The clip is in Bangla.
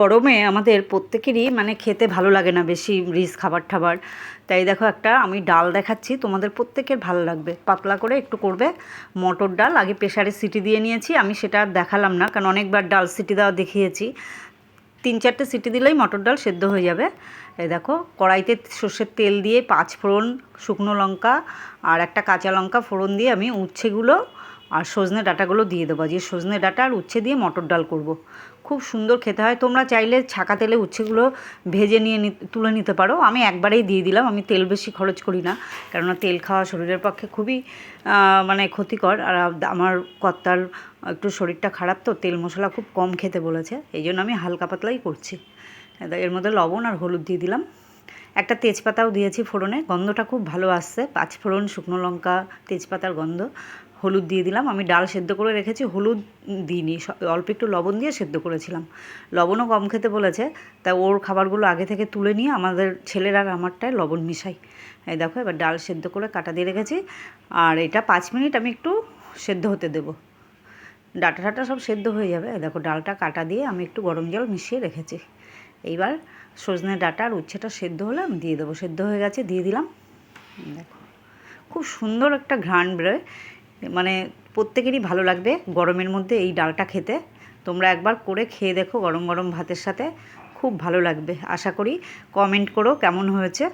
গরমে আমাদের প্রত্যেকেরই মানে খেতে ভালো লাগে না বেশি রিচ খাবার টাবার তাই দেখো একটা আমি ডাল দেখাচ্ছি, তোমাদের প্রত্যেকের ভালো লাগবে। পাতলা করে একটু করবে। মটর ডাল, আগে প্রেশারে সিটি দিয়ে নিয়েছি, আমি সেটা আর দেখালাম না, কারণ অনেকবার ডাল সিটি দেওয়া দেখিয়েছি। তিন চারটে সিটি দিলেই মটর ডাল সেদ্ধ হয়ে যাবে। এই দেখো, কড়াইতে সর্ষের তেল দিয়ে পাঁচ ফোড়ন শুকনো লঙ্কা আর একটা কাঁচা লঙ্কা ফোড়ন দিয়ে আমি উচ্ছেগুলো আর সজনে ডাঁটাগুলো দিয়ে দেবো। যে সজনে ডাঁটা আর উচ্ছে দিয়ে মটর ডাল করব। খুব সুন্দর খেতে হয়। তোমরা চাইলে ছাকা তেলে উচ্ছেগুলো ভেজে নিয়ে তুলে নিতে পারো। আমি একবারেই দিয়ে দিলাম। আমি তেল বেশি খরচ করি না। কেননা তেল খাওয়া শরীরের পক্ষে খুবই মানে ক্ষতিকর। আর আমার কর্তার একটু শরীরটা খারাপ তো, তেল মশলা খুব কম খেতে বলেছে। এই জন্য আমি হালকা পাতলাই করছি। এর মধ্যে লবণ আর হলুদ দিয়ে দিলাম। একটা তেজপাতাও দিয়েছি ফোড়নে, গন্ধটা খুব ভালো আসছে। পাঁচ ফোড়ন শুকনো লঙ্কা, তেজপাতার গন্ধ। হলুদ দিয়ে দিলাম। আমি ডাল সেদ্ধ করে রেখেছি, হলুদ দিইনি অল্প একটু লবণ দিয়ে সেদ্ধ করেছিলাম। লবণও কম খেতে বলেছে তাই ওর খাবারগুলো আগে থেকে তুলে নিয়ে আমাদের ছেলের আর আমারটায় লবণ মিশাই। এই দেখো, এবার ডাল সেদ্ধ করে কাটা দিয়ে রেখেছি। আর এটা পাঁচ মিনিট আমি একটু সেদ্ধ হতে দেবো। ডাটা টাটা সব সেদ্ধ হয়ে যাবে। দেখো, ডালটা কাটা দিয়ে আমি একটু গরম জল মিশিয়ে রেখেছি। এইবার সজনে ডাটা আর উচ্ছেটা সেদ্ধ হলে আমি দিয়ে দেবো। সেদ্ধ হয়ে গেছে, দিয়ে দিলাম। দেখো, খুব সুন্দর একটা ঘ্রাণ বেরোয়। মানে প্রত্যেকেরই ভালো লাগবে গরমের মধ্যে এই ডালটা খেতে। তোমরা একবার করে খেয়ে দেখো গরম গরম ভাতের সাথে। খুব ভালো লাগবে। আশা করি কমেন্ট করো কেমন হয়েছে।